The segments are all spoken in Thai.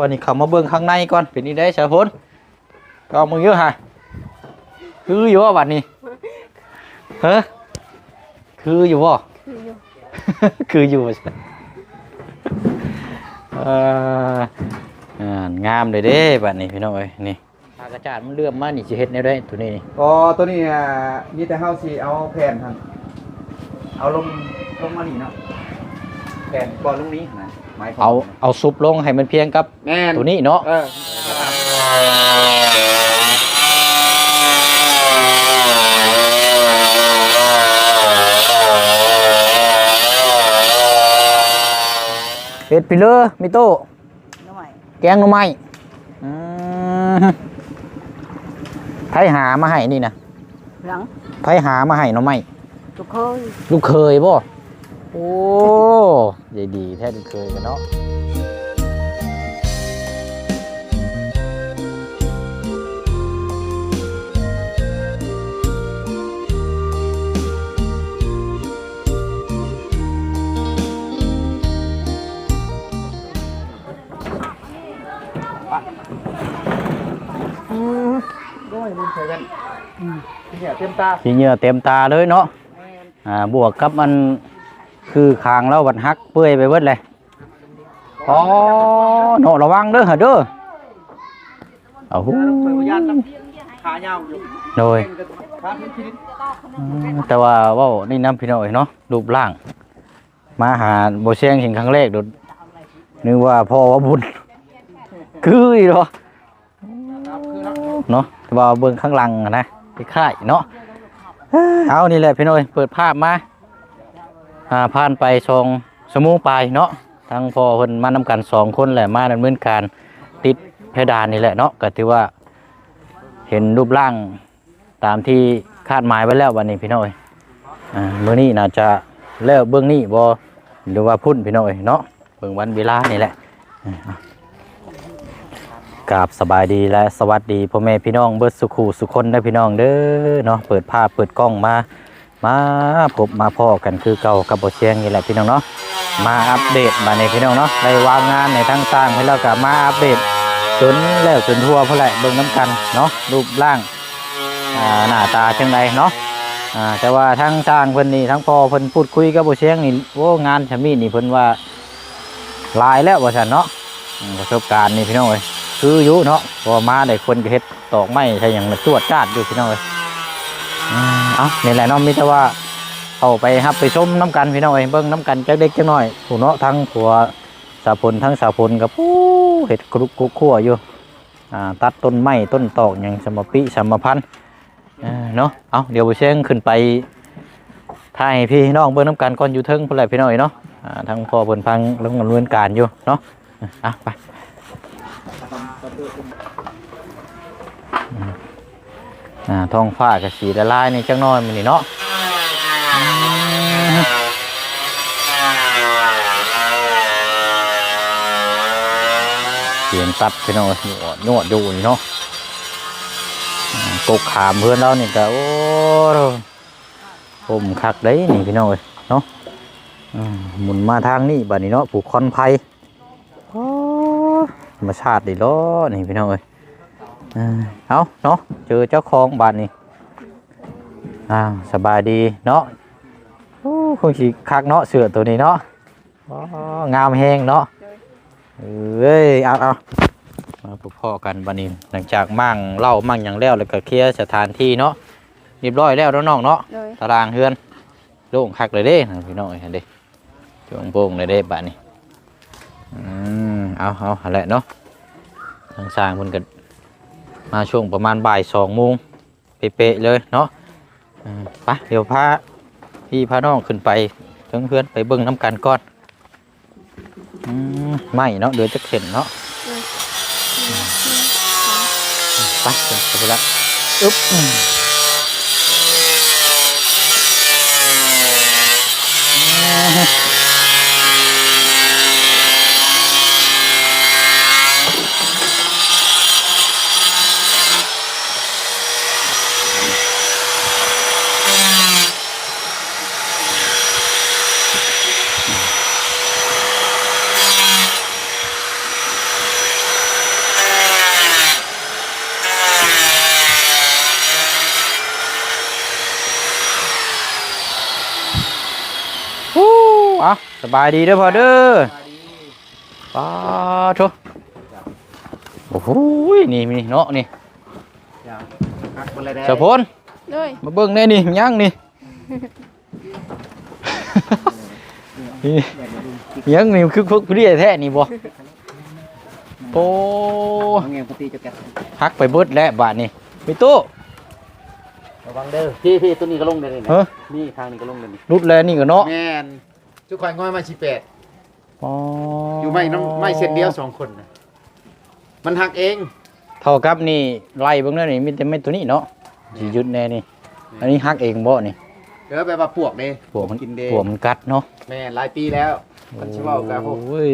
วันนี้เขามาเบิ่งข้างในก่อนเป็นนี่ได้ชาพนก็เอามึงเยอะฮะคืออยู่ว่าวันนี้เฮ้คืออยู่บ่คืออยู่คืออยู่ใช่เอ่ออ่างามเลยเด้บัดนี้พี่น้องเอ้ยนี่ปากระจาดมันเลื่อมมานี่สิเฮ็ดแนวได้ตัวนี้นี่อ๋อตัวนี้อะมีแต่เฮาสิเอาแผ่นทางเอาลงลงมานี่เนาะแผ่นก่อนลงนี้นะหมายควม เอาเอาซุปลงให้มันเพียงกับแม่นตัวนี้เนาะเออเฮ็ดไปเลยมิโต้หน่อยแกงหน่อไม้อืมไผหามาให้นี่นะหลังไผหามาให้หน่อไม้ทุกเคยลูกเคยบ่ โอ้ยายดีแท้เคยกันเนาะด้วยมันใส่กันอืมเนี่ยเต็มตาสีเหงื่อเต็มตาเลยเนาะอ่าบวกกับมัน คือคางแล้วบัดฮักเปื่อยไปเบิดเลยอ๋อเนาะระวังเด้อหะเด้อเอาหูเคยพยานตั้งขายาวอยู่โดยเป็นกันขาพินิดอืมแต่ว่าว่านี่น้ำพี่น้อยเนาะรูปร่าง มาหาโบเชียงเห็นครั้งแรกโดดนึกว่าพ่อว่าบุญ คืออีหรอเนาะแต่ว่าเบิ่งข้างหลังอะนะคล้ายๆเนาะเอานี่แหละพี่น้อยเปิดภาพมา อ่าผ่านไปชองสมูปลายเนาะทางพอเพิ่นมานำกันสองคนแหละมาดำเนินการติดเพดานนี่แหละเนาะก็ถือว่าเห็นรูปร่างตามที่คาดหมายไว้แล้ววันนี้พี่น้อยอ่ามื้อนี้น่าจะแล้วเบื้องนี้บ่หรือว่าพุ่นพี่น้อยเนาะเบิ่งวันเวลานี่แหละกราบสบายดีและสวัสดีพ่อแม่พี่น้องเบิดสุขูสุคนได้พี่น้องเด้อเนาะเปิดภาพเปิดกล้องมา มาพบมาพ่อกันคือเก่ากับบ่เชียงนี่แหละพี่น้องเนาะมาอัปเดตมาในพี่น้องเนาะได้วางงานในทั้งสร้างให้เรากับมาอัปเดตจนแล้วจนทั่วเพื่อแหละเบิ่งน้ำกันเนาะรูปร่างาหน้าตาจังใดเนาะแต่ว่าทั้งสร้างเพิ่นนี่ทั้งพ่อเพิ่นพูดคุยกับบ่เชียงนี่โอ้งานชะมีนี่เพิ่นว่าลายแล้วว่าซั่นเนาะประสบการณ์นี่พี่น้องเอ้ยคืออยู่เนาะพอมาได้คนก็เฮ็ดตอกไม้ใช่หยังมาจวดจ้าดอยู่พี่น้องเอ้ย เอานี่แหละเนาะมีแต่ว่าเอาไปครับไปชมน้ำกันพี่น้องเอ้ยเบิ้งน้ำกันจักเด็กจักน้อยผู้เนาะทั้งผัวสาพลทั้งสาพลกับผู้เห็ดกรุกกุกขั่วอยู่ตัดต้นไม้ต้นตอกอย่างสมปิสมพันธ์เนาะเอาเดี๋ยวไปเชิงขึ้นไปถ่ายพี่น้องเบิ้งน้ำกันก่อนอยู่เทิงพุ่นพี่น้อยเนาะอ่าทั้งพ่อเพิ่นพังเรื่องดำเนินการอยู่เนาะอะไป อ่าท้องฟ้ากับสีละลายในจังน้อยมันนี่เนาะอืมเสียงตัดพี่น้องหนวดหนวดดูนี่เนาะกกขามเพื่อนเรานี่ก็โอ้ผมคักได้นี่พี่น้องเอ้ยเนาะมหมุนมาทางนี้บัดนี้เนาะผูกคอนไผ่ธรรมชาติดีล้อนี่พี่น้องเอ้ย เอาเนาะเจอเจ้าของบ้านนี่อ่าสบายดีเนาะโอ้คงสิคักเนาะเสือตัวนี้เนาะอ๋องามแฮงเนาะเอ้ยเอาเอามาพบพ่อกันบันนี้หลังจากมั่งเหล่ามั่งอย่างแล้วแล้วก็เคลียร์สถานที่เนาะเรียบร้อยแล้วเนาะน้องเนาะเลยตารางเฮือนโล่งคักเลยเด้นะพี่น้องเห็นเด้จงโป่งเลยเด้บ้านนี้อืมเอาเอาอะไรเนาะทางสร้างมันก็ มาช่วงประมาณบ่ายสองโมงเป๊ะเลยเนาะไปเดี๋ยวพาพี่พาน้องขึ้นไปเพื่อนๆไปเบิ้งน้ำกันก่อนไม่เนาะเดี๋ยวจะเห็นเนาะไปไปละอึ๊บอ บายดีเด้อพ่อเด้อป้าทุโอ้โหนี่นี่เนาะนี่หักบ่เลยได้สะพนเลยมาเบิ่งแน่นี่ยังนี่นี่ยังนี่คือพวกผู้เรียแท้นี่บ่โอ้เงี้ยปกติจะแกะฮักไปเบิดแล้วบาดนี่ไปตู้ระวังเด้อพี่พี่ตัวนี้ก็ลงได้เลยนะเฮ้ยนี่ทางนี้ก็ลงได้นี่รุดแล้วนี่ก็เนาะแม่น ทุกคนง่อยมาชีแปดอ๋ออยู่ไม่น้องไม่เส้นเดียวสองคนนะมันหักเอง เท่ากับนี่ไล่เบิ่งแล้วนี่มีแต่ไม่ตัวนี้เนาะสิหยุดแน่นี่ อันนี้ฮักเองบ่นี่เดี๋ยวไปว่าปวกเด้ปวกมันกินเด้ปวกมันกัดเนาะแม่นหลายปีแล้วมันชิเว่ากับพวกโอ้ย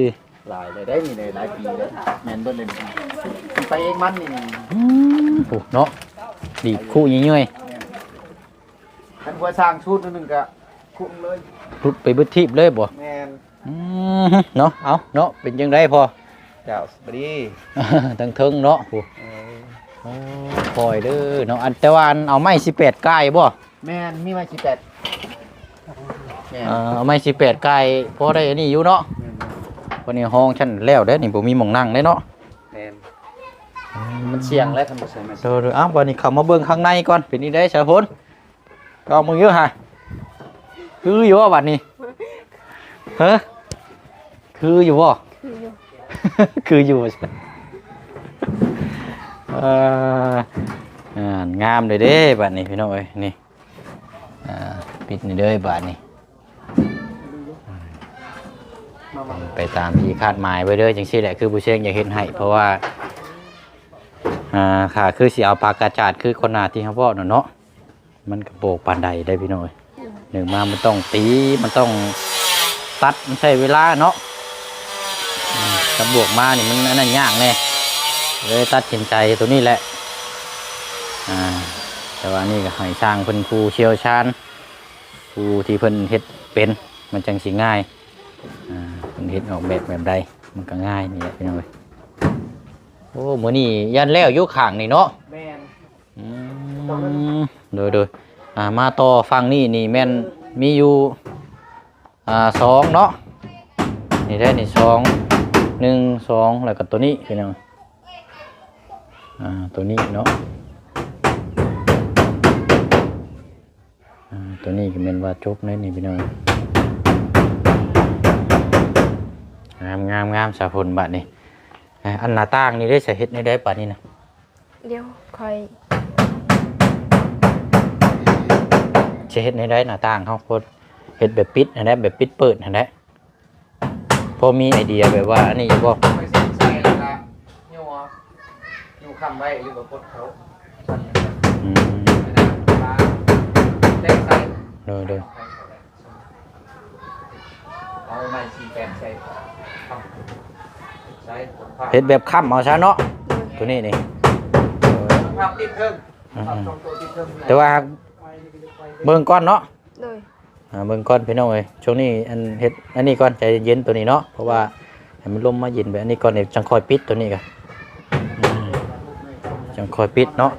หลายเลยได้นี่เลยหลายปีแล้วแม่นเบิ้ลเลยมันไปเองมันนี่อืมโอ้เนาะดีบคู่ยิ่งๆท่านผู้สร้างชุดนึงก็ คุ้มเลยรุดไปเบิดทีบเลยบ่แม่นอืมเนาะเอาเนาะเป็นจังไดพอ เจ้าสวัสดีทั้งเทิงเนาะโอ้โอ้ปล่อยเด้อเนาะอันแต่ว่าอันเอาไม้18กายบ่แม่นมีมาชีแปดแม่นเอ่อเอาไม้18กายพอได้อันนี้อยู่เนาะวันนี้ห้องฉันแล้วเด้อนี่บ่มีหม่องนั่งเด้เนาะแม่นมันเสี่ยงแล้วท่านผู้ชมเดี๋ยวๆอ้าววันนี้เข้ามาเบิ่งข้างในก่อนเป็นนี่ได้ชาพลก็เอามึงเยอะฮะ คืออยู่ว่าบัดนี้ฮะคืออยู่บ่คืออยู่คืออยู่ใช่เอ่ออ่างามเลยเด้บัดนี้พี่น้องเอ้ยนี่อ่าปิดนี่เด้อบาดนี้ไปตามที่คาดหมายไว้เด้อจังซี่แหละคือผู้เชี่ยงอยากเห็นให้เพราะว่าอ่าค่ะคือสิเอาปากกาจาดคือคนหน้าที่เขาบอกน่ะเนาะมันกระโปกปานใดได้พี่น้อย หนึ่งมามันต้องตีมันต้องตัดมันใช้เวลาเนาะตำบวกมานี่มันอันนั้นยากแน่เลยตัดสินใจตัวนี้แหละอ่าแต่ว่านี่ก็ให้สร้างเพิ่นผู้เชี่ยวชาญผู้ที่เพิ่นเฮ็ดเป็นมันจังสิง่ายอ่าเพิ่นเฮ็ดออกแบบแบบใดมันก็ง่ายนี่แหละพี่น้องเอ้ยโอ้มื้อนี้ยันแล้วอยู่ข้างนี่เนาะแม่นอืมโดยโดย อ่ามาต่อฟังนี่นี่แม่นมีอยู่อ่าสองเนาะนี่ได้นี่สองหนึ่งสองแล้วก็ตัวนี้พี่น้องอ่าตัวนี้เนาะตัวนี้ก็เป็นว่าจบเลยนี่พี่น้องงามงามงามสาพลบัดนี่อันหน้าต่างนี่ได้ใส่เฮ็ดในได้ปัดนี่นะเดี๋ยวคอย จะเฮ็ดในได้หน้าต่างเขาคตรเฮ็ดแบบปิดอันนั้นแบบปิดเปิดอันนั้พอมีไอเดียแบบว่าอันนี้อยู่บ่ไปใส่ใส่ล้วก็ยู่เอยู่คำไว้หรือว่าพดเขาอืมได้เล็กใส่โดยโดยเอาไม้ชีแปดใส่ใส่เฮ็ดแบบค้ำเอาซะเนาะตัวนี้นี่ภาพติดเครื่องอืภาพมตรงตัวติดเครื่องแต่ว่า เบิ่งก่อนเนาะเลยอ่าเบิ่งก่อนพี่น้องเอ้ยช่วงนี้อันเฮ็ดอันนี้ก่อนใจเย็นตัวนี้เนาะเพราะว่าให้มันลมมาเย็นแบบอันนี้ก่อนเดี๋ยวจังค่อยปิดตัวนี้กันอืมจังค่อยปิดเนาะ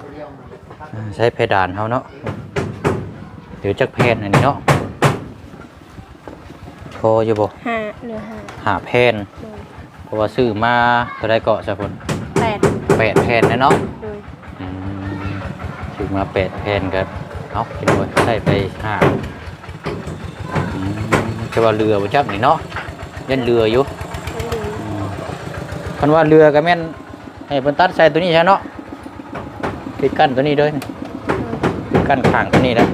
อ่าใช้เพดานเฮาเนาะเดี๋ยวจักแผ่นอันนี้เนาะพออยู่บ่ห้าเหลือห้าหาแผ่นเลยเพราะว่าซื้อมาเท่าไรเกาะสะพนแปดแปดแผ่นนะเนาะเลยอืมซื้อมาแปดแผ่นก็ เอาคิดว่าได้ไปห้าอืมจะว่าเรือบ่จับนี่เนาะยันเรืออยู่ไม่ดีอืมคันว่าเรือก็แม่นให้เพิ่นตัดใส่ตัวนี้ใช่เนาะปิดกั้นตัวนี้เด้วยปิดกั้นข้างตัวนี้นะ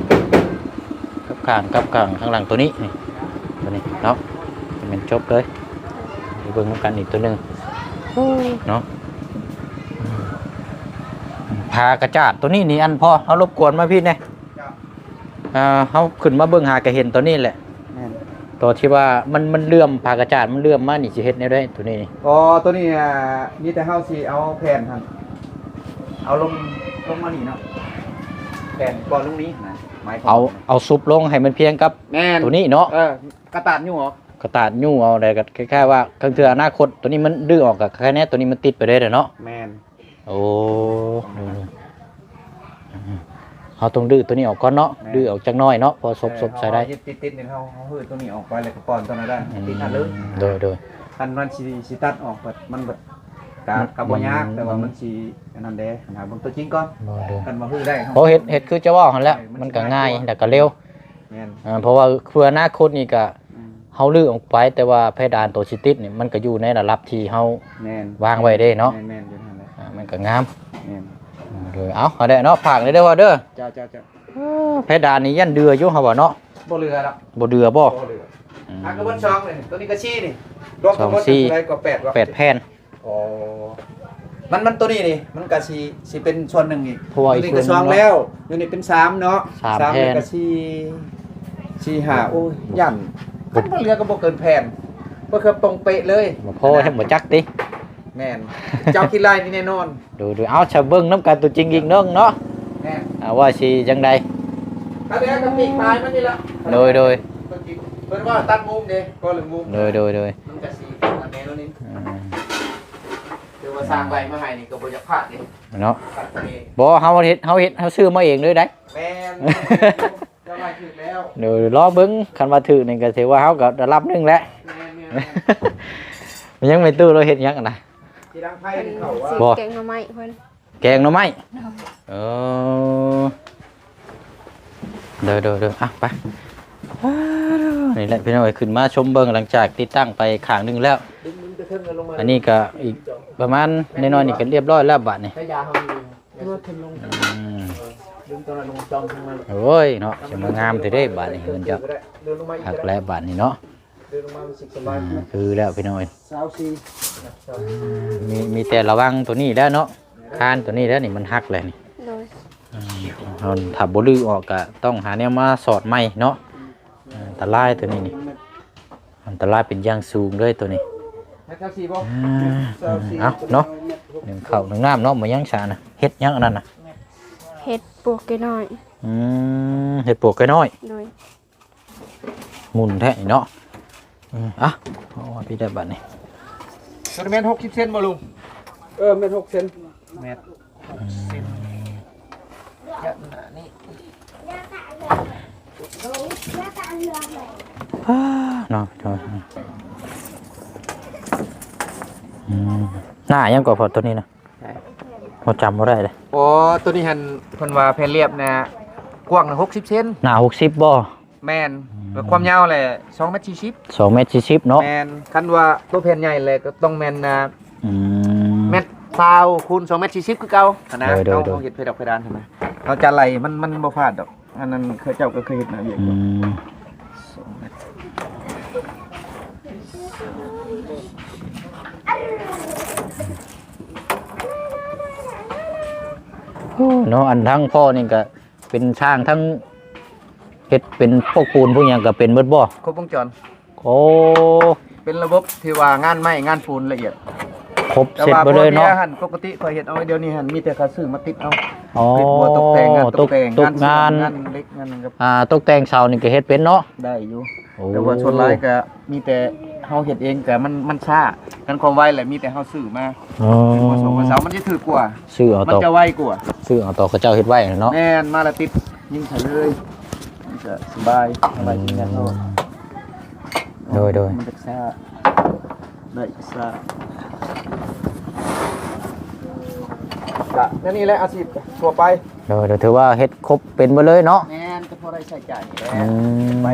กับข้างกับข้างข้างหลังตัวนี้นี่ตัวนี้เนาะจะเป็นจบเลยเดี๋ยวเบิ่งนำกันอีกตัวหนึงเนาะพากระจาดตัวนี้นี่อันพอเอารบกวนมาพี่เนี่ย อ่าเขาขึ้นมาเบิ่งหากระเห็นตัวนี้แหละแม่นตัวที่ว่ามันมันเลื่อมพากระจาดมันเลื่อมมานี่สิเฮ็ดแนวได้ตัวนี้นี่อ๋อตัวนี้อะมีแต่เฮาสิเอาแผ่นทันเอาลงลงมานี่เนาะแผ่นก่อนลงนี้นะไม้พเอาเอาซุปลงให้มันเพียงกับแม่นตัวนี้เนาะเออกระตาดอยู่เหรอกระตาดยู่เอาอะไรก็คล้ายๆว่าครั้งเทื่ออนาคตตัวนี้มันดื้อออกกับแค่นี้ตัวนี้มันติดไปได้เด้อเนาะแม่นโอ้ดูๆ เฮาเขาต้องดื้อตัวนี้ออกก่อนเนาะแม่ดื้อออกจากหน้อยเนาะพอซบซบใส่ได้เอยึดติดๆนี่เขาเขาหืดตัวนี้ออกไปเลยก็ป้อนตัวนั้นได้ติดทันเลยโดยโดยคันมันสิสิตัดออกแบบมันแบบกะกะบ่ยากแต่ว่ามันสิอันนั้นเด้หาเบิ่งตัวจริงก่อนโดยโดยกันมาฮื้อได้เพราะเห็ดเห็ดคือจะว่าหันแหล้วมันก็ง่ายแต่ก็เร็วแม่นอ่าเพราะว่าเพื่ออนาคตนี่ก็อืมเฮาลื้อออกไปแต่ว่าเพดานตัวสิติดนี่มันก็อยู่ในระดับที่เฮาแม่นวางไว้ได้เนาะแม่นแม่นอยู่นั่นแหละอ่ามันก็งาม แม่นอ่าเลยเอาเอาได้เนาะฝากเลยเด้อว่าเด้อเจ้าเจ้าเจ้าเพดานนี่ยันเดืออยู่เฮาว่าเนาะบ่เหลือแล้วบ่เดือบ่บ่เหลืออืมอะก็เบิ่ช่องเลยตัวนี้ก็ชี้นี่รวมทั้งหมดสองซี่เท่าไหร่ก็แปดวะแปดแผ่น อ๋อมันมันตัวนี้นี่มันก็สิสิเป็นส่วนหนึ่งอีกเพราะว่าอีตัวกนี้ส่วนหนึ่งก็สองแล้วตัวนี้เป็นสามเนาะสามสามแผ่นนี่ก็สี่สี่ห้าโอ้ยยันมันบ่เหลือก็บ่เกินแผ่นบ่คือตรงเป๊ะเลยบ่พอให้บ่จักติ แม่นเจ้าคิดลายนี่แน่นอนดูดูเอาชะเบิ่งน้ำกันตัวจริงอีกเนึงเนาะแม่นอ่าว่าสิจังใดถ้าเดี๋ยวก็ปีกปลายมันนี่ละโดยโดยเพิ่นว่าตัดมุมเด้ก็เหลือมุมโดยโดยโดยมันก็สีอันนี้แล้วนี่อืมคือว่าสร้างไรมาให้นี่ก็บ่อยากพลาดนี่เนาะตัดตัวนี้บ่เฮาเฮ็ดเฮาเฮ็ดเฮาซื้อมาเองเลยได้ แม่นเจะไล่ถึงแล้วเดี๋ยวรอเบิ้งคันว่าถือนี่ก็ถือว่าเขาก็ได้รับหนึงแล้ว แม่นแม่นมันยังไม่ตู้เราเห็นยังอะนะ ที่ดังไพ่เพิ่นนี่เขาว่าสิบ่ แกงหน่อไม้เพิ่นแกงหน่อไม้เออเดี๋ยวเดี๋ยวเดี๋ยวอะไปนี่แหละพี่น้องเอ้ยขึ้นมาชมเบิ้งหลังจากติดตั้งไปขางหนึงแล้ว ดึงมึงจะขึ้นกันลงมาอันนี้ก็อีกประมาณน้อยๆนี่ก็เรียบร้อยแล้วบัดนี่ถ้ายาเขาดึงดึงขึ้นลงอืมดึงตัวนั้นลงจอมขึ้นมาโอ้ยเนาะจะมางามแต่ได้บัดนี่เพิ่นจะเดินลงมาอีกหักก็ได้แล้วบัดนี่เนาะเดินลงมาเป็นสิบสบาอ่ยาคือแล้วพี่น้องเอ้ยสาวสี่มีมีแต่ระวังตัวนี้แล้วเนาะคานตัวนี้แล้วนี่มันหักแล้วนี่โดยเราถ้าบ่ลือออกก็ต้องหาแนวมาสอดใหม่เนาะอันตรายตัวนี้นี่อันตรายเป็นอย่างสูงเลยตัวนี้ ให้สาวสี่บ่อ่าเอาเนาะ หนึ่งข้าวหนึ่งน้ำเนาะมายังชานะเฮ็ดยังอันนั้นน่ะเฮ็ดปวกน้อยอืมเฮ็ดปวกน้อยโดยหมุนแท้นี่เนาะ อืมอะเอาไว้พี่ได้บัดนี้ตัวเมตรหกสิบเซนบ่ลุงเออเมตรหกเซนเมตรหกเซนยัดหน้านี่อ้าเนาะเนาะอืมหน้ายังกว่าพอตัวนี้นะพอจำบ่ได้เลยโอ้ตัวนี้หันคนว่าแผ่นเรียบนะกว้างหกสิบเซนหน้าหกสิบบ่แมน แล้วความยาวแหละสองเมตรสี่สิบสองเมตรสี่สิบเนาะแมนคันว่าตัวแผ่นใหญ่เลยก็ต้องแมนนะอืมเมตรซาวคูณสองเมตรสี่สิบคือเก่าอะนะโดยโดยเราโดยเห็ดเพดานเพดานใช่ไหมเราจะไหลมันมันบ่พลาดดอกอันนั้นเคยเจ้าก็เคยเห็นนะเบียกอืมสองเมตรเนาะอันทั้งพ่อนี่ก็เป็นช่างทั้งเฮ็ดเป็นพวกปูนพวกหยังก็เป็นเบิดบ่ครบวงจร โอ้เป็นระบบที่ว่างานไม้งานปูนละเอียดครบแต่เสร็จว่าไปเลยเนาะพวกหันปกติเคยเห็นเอาไว้เดี๋ยวนี้หันมีแต่เขาซื้อมาติดเอาอ๋อติดบัวตกแต่งงานตตกกแต่งตกงานงานเล็กงานนึงก็อ่าตกแต่งเสานี่ก็เฮ็ดเป็นเนาะได้อยู่โอ้แต่ว่าชนร้ายก็มีแต่เฮาเฮ็ดเองแต่มันมันช้ากันความไวแหละมีแต่เฮาซื้อมาอ๋อเป็นบ่สองบ่เสามันจะถือกว่าซื้อเอามันต่อจะไวกว่าซื้อเอาต่อเขาเจ้าเฮ็ดไว้เนาะแม่นมาและติดยิงใส่เลย มันจะสบายสบายจริงกันเนาะโดยโดย มันจะซ่าได้ซ่าก็นั่นนี่แหละอาชีพทั่วไปโดยโดยถือว่าเฮ็ดครบเป็นหมดเลยเนาะแม่นก็พอได้ใช้จ่ายนี่แหละอืมไป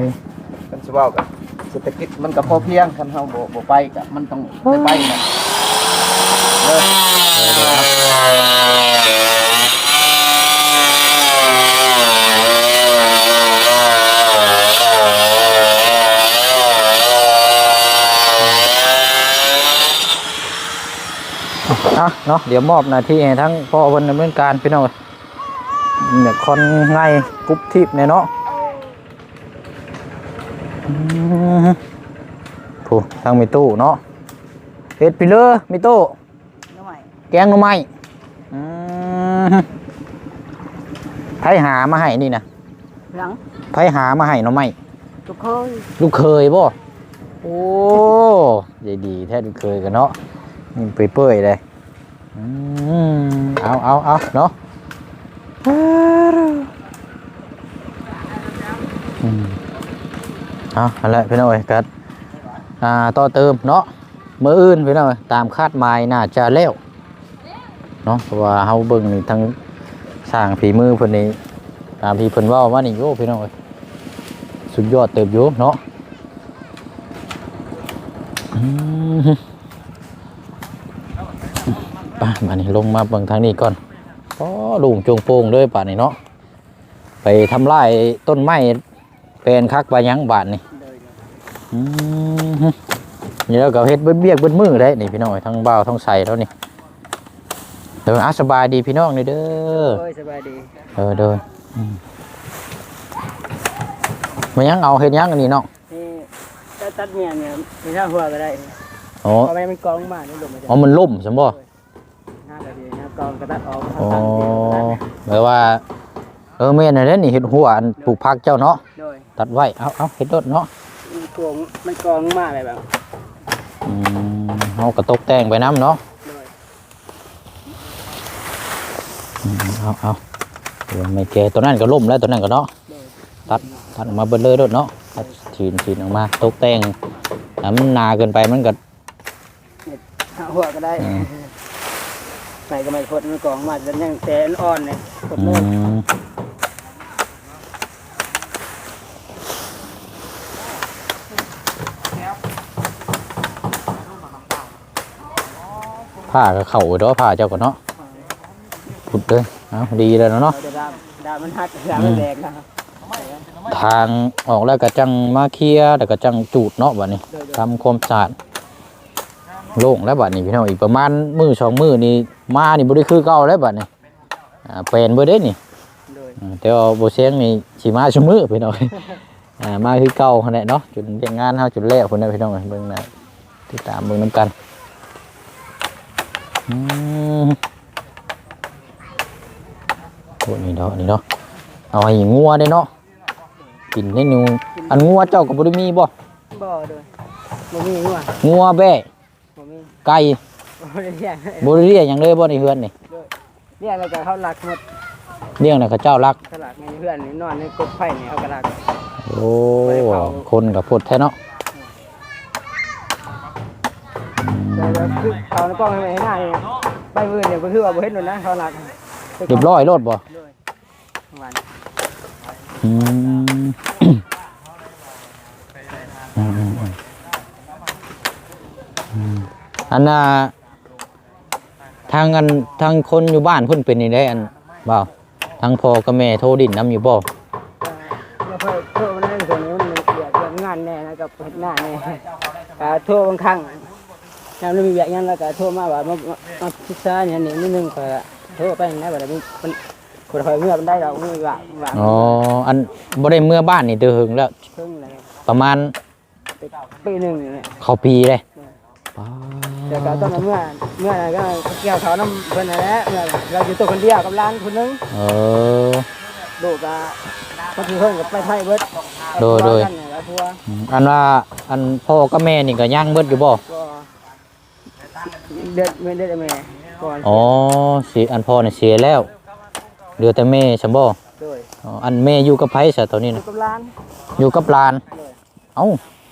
กันสิเว้ากันเศรษฐกิจมันก็พอเพียงคันเฮาบ่บ่ไปก็มันต้องได้ไปแหละ อะเนาะเดี๋ยวมอบหน้าที่ให้ทั้งพ่อเพิ่นดำเนินการพี่น้องเนี่ยคนง่ายกรุ๊ปทิพย์เนี่ยเนาะอืมผู้ทางมีตู้เนาะเฮ็ดไปเลยมีตู้น้ำใหม่แกงหน่อไม้อืมไผหามาให้นี่นะหลังไผหามาให้หน่อไม้ทุกคนลูกเคยบ่โอ้ยายดีแท้ลูกเคยกันเนาะนี่เปื่อยๆเลยอืม เอาเอาเอาเนาะอืมเอาอันแหละพี่น้อยกัดอ่าต่อเติมเนาะมื้ออื่นพี่น้อยตามคาดหมายน่าจะแล้วเนาะเพราะว่าเฮาเบิ่งนี่ทั้งสร้างฝีมือเพิ่นนี่ตามที่เพิ่นเว้ามานี่โยพี่น้อยสุดยอดเติบอยู่เนาะอืม ป่ะมานี่ลงมาเบิ่งทางนี้ก่อนอ๋อลุงจงโป่งเลยป่านนี้เนาะไปทำลายต้นไม้เป็นคักบายังบาดนี่อืมนี่แล้วก็เฮ็ดเบิ้เบียกเบิ้มือได้นี่พี่น้องทั้งบ่าวทั้งใส่แล้วนี่เดินอาสบายดีพี่น้องนี่เด้อโอ้ยสบายดีเออเดินอืมมันยังเอาเฮ็ดยังอันนี้เนาะนี่ถ้าตัดเมียเนี่ยมีหน้าหัวก็ได้อ๋อเพราะไม่มันกองมานี่ลงมาจากอ๋อมันล่มใช่บ่หน้า ก็ดีหน้ากองก็ตัดออกอ๋อทำตั้งเดียวก็ได้แปลว่า เออแม่นนั่นนี่เฮ็ดหัวอันปลูกผักเจ้าเนาะ โดยตัดไว้ เอาเอาเฮ็ดรถเนาะมันกองมันกองมาอะไรแบบอืมเฮาก็ตกแต่งไปนํเนาะโดยอืมเอาเอาเดี๋ยวไม่แก่ตัวนั้นก็ล่มแล้วตัวนั้นก็เนาะ โดยตัด ตัดออกมาเบิดเลยโดดเนาะตัดฉีนฉีนออกมา ตกแต่งถ้ามันหนาเกินไปมันก็หน้าหัวก็ได้ อืม ไหนก็ไม่พดมันกองมาจนยังแต่อ่อนเลยพดอืโลดมผ้าก็เข่าเด้อผ้าเจ้าก็เนาะพุดเลยเอาดีแล้วเนาะ เราจะดามดามมันหักดามมันแดงนะครับทางออกแล้วก็จังมาเคลียร์แล้วก็จังจูดเนาะบัดนี้โดยโดยทำความสะอาดโล่งแล้วบัดนี้พี่น้องอีกประมาณมือสองมือนี่ มานี่บ่ได้คือเก่าแล้วบัดนี้อ่าเป็นบ่ได้นี่โดยอืมแต่ว่าบ่เสียงนี่สิมาซุมือพี่น้องอ่ามาคือเก่าหั่นแหละเนาะจุดเรียนงานเฮาจุดแรกพุ่นน่ะพี่น้องเบิ่งน่ะติดตามเบิ่งนํกันอืมโอ้นี่เนาะนี่เนาะเอาให้งัวได้เนาะกินได้นูอันงัวเจ้าก็บ่ได้มีบ่บ่โดยบ่มีหัวงัวแบะบ่มีไก่ บ่ได้เลี้ยงบ่ได้เลี้ยงหยังเลยบ่ในเฮือนนี่เลี้ยงแล้วก็เขาหลักหมดเลี้ยงน่ะเขาเจ้ารัก เขาหลักในเพื่อนนี่นอนในกบไผ่นี่เขาก็หลัก โอ้คนกับพดแท้เนาะแต่ว่าคือเขาในกล้องให้ไม่ให้หน้านี่ไปมือเนี่ยก็คือว่าบ่เห็นโดนนะเขาหลักเรียบร้อยโลดบ่ด้วยวันอืมอืม อืมอืมอืมอันน่ะ ทางอันทางคนอยู่บ้านเพิ่นเป็นนี่ได้อันบ่าวทางพ่อกับแม่โทรดินน้ำอยู่บ่แล้วพอโทรมันนั่นส่วนนี้มันเกี่ยวกับงานแน่นะกับเฮ็ดหน้าแน่ก็โทรบางครั้งยามเรามีแบบยังแล้วก็โทรมาว่ามามามาพิซซ่าเนี่ยนี่นิดนึงก็โทรไปนะว่ามันมันคนคอยเมื่อมันได้ดอกมือว่าว่าอ๋ออันบ่ได้เมื่อบ้านนี่เดือหึงแล้วครึ่งเลยประมาณปีหนึงนี่แหละเข้าปีเลยป๊า แต่ก็ต้องมาเมื่อเมื่อนั้นก็เกี่ยวเขาน้ำเพิ่นนั่นแหละเมื่อเราอยู่ตัวคนเดียวกับร้านคนนึงเออ ลูกก็ก็คือเพิ่นกับไปไทยเบิดโดยโดย กันเนี่ยแล้วทัวร์อืมอันว่าอันพ่อกับแม่นี่ก็ย่างเบิดอยู่บ่ก็เดือดไม่เดือดแม่ก่อนอ๋อสิอันพ่อนี่เสียแล้วเหลือแต่แม่ใช่บ่โดยอ๋ออันแม่อยู่กับไผซะตอนนี้อยู่นะกับร้านอยู่กับหลาน เอ้า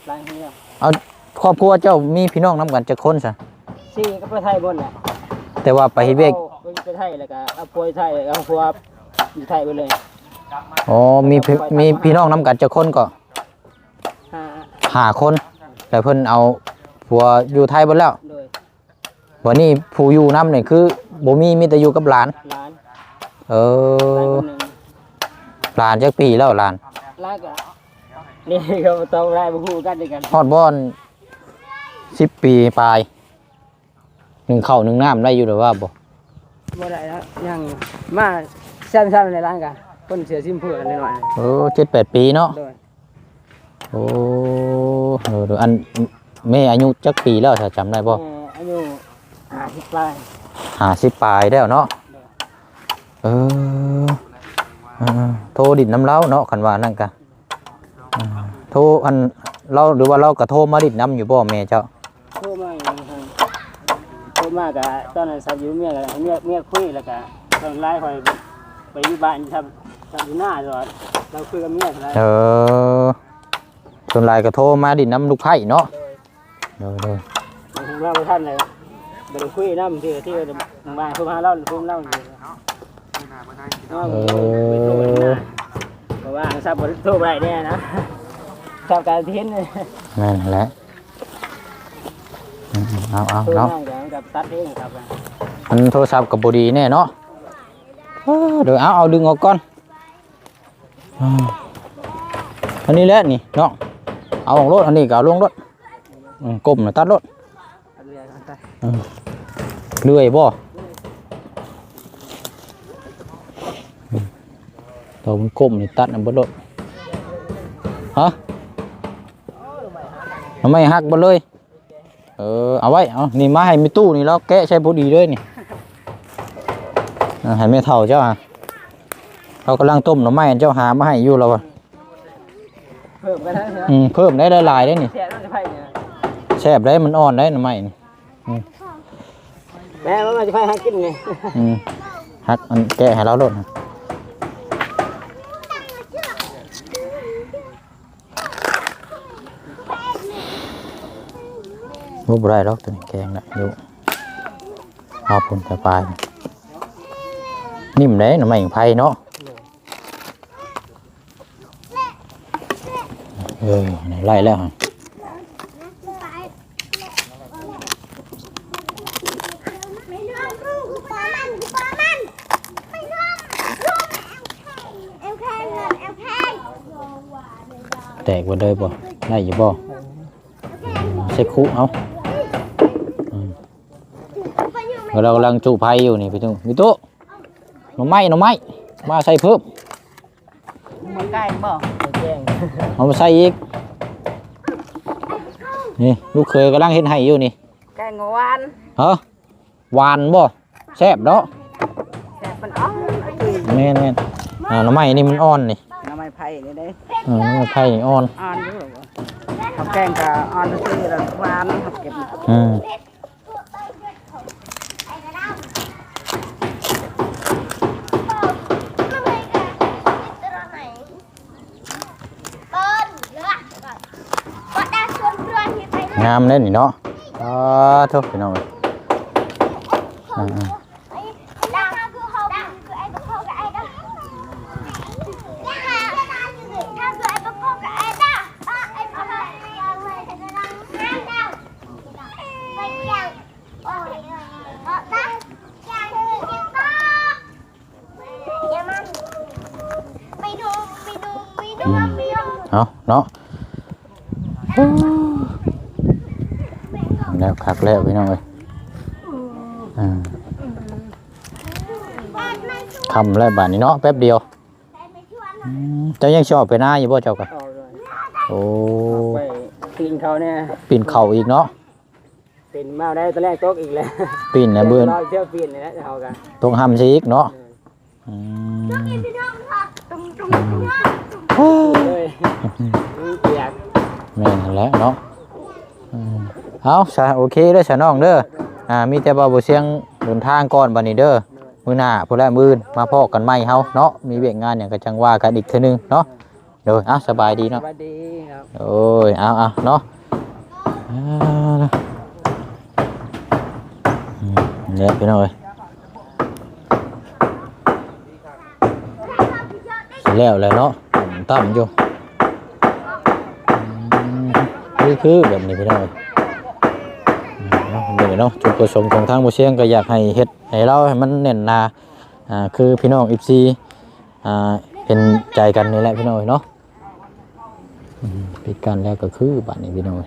ร้านนี้เอา ครอบครัวเจ้ามีพี่น้องนํกันจักคนซะซี่ก็ไปไทยบนแหละแต่ว่าไปเฮ็ดเวยกไปไทยแล้วก็เอาป่วยไทยแล้วเอาพัวอยู่ไทยไปเลยอ๋อมีพี่มีพี่น้องนํกันจักคนก็ห้าห้าคนแต่เพิ่นเอาผัวอยู่ไทยเบิดแล้วโดยวันนี้ผู้อยู่นํนี่คือบ่มีมีแต่อยู่กับหลาน ร้านเอร้านอคนหนึ่งหลานจักปีแล้วหลานร้านก็นี่เขาต้องไล่มาคู่กันด้วยกันฮอดบอน 10ปีปลายหนึ่งข้าวหนึ่งน้ำได้อยู่หรือว่าบ่บ่ได้แล้วยังมาแซ่บๆในร้านกันคนเสียซิมเพื่อนหน่อยเออเจ็ดแปดปีเนาะโดยโอ้เออเดี๋ยวอันแม่อายุจักปีแล้วถ้าจำได้บ่ แม่อายุห้าสิบปลายห้าสิบปลายแล้วเนาะ เออเออโทรดินน้ำเล้าเนาะคันว่านั่นกะอ่าโทรอันเราหรือว่าเราก็โทรมาดินน้ำอยู่บ่แม่เจ้า โทรมาอย่างนี้ครับโทร มากะตอนนั้นสับอยู่เมียกันเมียเมียคุยแล้วก็ตอนไล่คอยไปอยู่บ้านทำทำอยู่หน้าตลอดเราคุยกับเมียอะไรเออส่วนหลายก็โทรมาดินน้ำลูกไผ่เนาะเด้อเด้อผมเล่าให้ท่านเลยเดี๋ยวคุยน้ำที่ที่บ้านผมมาเล่าผมเล่าอยู่เพราะว่าทราบบทโทษอะไรเนี่ยนะทำการเทียนเลยนั่นแหละอืมเอาเอาโทษเนาะนั่งอย่าง กับตัดเองครับมันโทรศัพท์กับบดีแน่เนาะเดี๋ยวเอาเอาดึงออกก่อนอันนี้แหละนี่เนาะเอาลงรถอันนี้ก็เอาลงรถก้มน่ะตัดรถเลื่อยบ่ตัวมันก้มนี่ตัดน่ะบดรถฮะทำไมหักบ่เลย เออเอาไว้เอานี่มาให้มีตู้นี่แล้วแกะใช้พอดีเลยนี่อ่าให้แม่เฒ่าเจ้าอะเรากำลังต้มหน่อไม้เจ้าหามาให้อยู่แล้วอะเพิ่มกันนะอืมเพิ่มได้หลายๆได้นี่แช่ต้องจะไพ่เนี่ยแซ่บได้มันอ่อนได้หน่อไม้นี่แม่มันจะไพ่ให้กินไงอืมฮักมันแกะให้เราโลดนะ รูปไรหรอกตัวนี้แกงละอยู่เอาผลสบายนิ่มเลยหน่อไม้ไผ่เนาะเออนี่ไล่แล้วฮะไม่น้องลูกปอมันปอมันไม่น้องลูกเอลแพงเงินเอลแพงแตกหมดเลยบ่ได้อยู่บ่ใส่คุเอา เรากำลังจูไพ่อยู่นี่พี่ตุ้พี่ตุ้หน่อไม้หน่อไม้มาใส่เพิ่มมันใกล้บ่แจ้งเอามาใส่อีกนี่ลูกเคยกำลังเห็นไห้อยู่นี่แกงวานฮะหวานบ่แซ่บเนาะแต่มันอ่อนแม่นแม่นอ่าหน่อไม้นี่มันอ่อนนี่น้ำไม้ไผ่นี่ได้อ่าหน่อไม้ไผ่นี่อ่อนอ่อนอยู่เขาแกงกับอ่อนซื้อแล้ววานเขาเก็บอืม ต้นเลือกก่อนก็ได้ชวนเพื่อนที่ไป งามเล่นนี่เนาะอ่าทุกพี่น้องเอ้ยอ่าอ่าดัง คือเขาคือไอ้กับเขากับไอ้ดังถ้าคือไอ้กับเขากับไอ้ดังไอ้กับเขาไอ้ดังไอ้ดังไอ้ดังไปเที่ยวโอ้ยก็ได้ยังกินต่ออย่ามันไปดูไปดูไปดูไปดูเอาเนาะแล้วคักแล้วพี่น้องเอ้ยอ่าคำแล้วบาทนี้เนาะแป๊บเดียวอืมเจ้ายังชอบไปหน้าอยู่บ่เจ้ากะเอาเลยโอ้ไปปีนเขาเนี่ยปีนเข่าอีกเนาะเป็นมาได้ตอนแรกตกอีกแล้วปีนนะเบื่อนเราเที่ยวปีนเลยนะเขากันตรงห้ำซีอีกเนาะอืมเลยเปียกแม่นหั่นแหล้วเนาะอืม เอาซะโอเคเด้อชะน้องเด้ออ่ามีแต่บ่าวบ่เสียงเดินทางก่อนบัดนี้เด้อมื้อหน้าพุ่นละมื้ออนมาพ้อกันใหม่เฮาเนาะมีเวียกงานหยังก็จังว่ากันอีกเทื่อนึงเนาะเด้ออะสบายดีสเนาะวัสดีครับโอ้ยเอาเอาเนาะอ่าอืมเนี่ยพี่น้องเอ้ยสิแล้วแหล้วเนาะต่ำอยู่อืมนี่คือแบบนี้พี่น้องเอ้ยอืม เนาะจุดประสงค์ของทางบ่เชียงก็อยากให้เฮ็ดให้เราให้มันเน้นหนาอ่าคือพี่น้อง FC อ่าเป็นใจกันนี่แหละพี่น้องเอ้ยเนาะปิดกันแล้วก็คือบ้านนี้พี่น้องม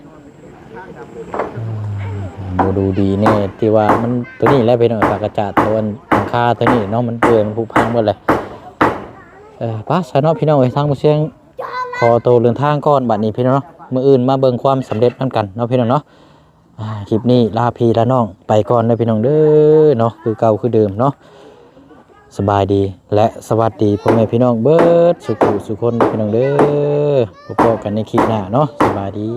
บ่ดูดีแน่ที่ว่ามันตัวนี้แหล้วพี่น้องปากกระจาดตัวหลังคาตัวนี้เนาะมันเกินผู้พังหมดเลยเออป้าสายเนาะพี่น้องเอ้ยทางบ่เชียงขอตัวเดินทางก่อนบัดนี้พี่น้องเนาะมื้ออื่นมาเบิ่งความสำเร็จนํกันเนาะพี่น้องเนาะ คลิปนี้ลาพี่ลาน้องไปก่อนนะพี่น้องเด้อเนาะคือเก่าคือเดิมเนาะสบายดีและสวัสดีพ่อแม่พี่น้องเบิร์ดสุขุสุคนพี่น้องเด้อพบกันในคลิปหน้าเนาะสบายดี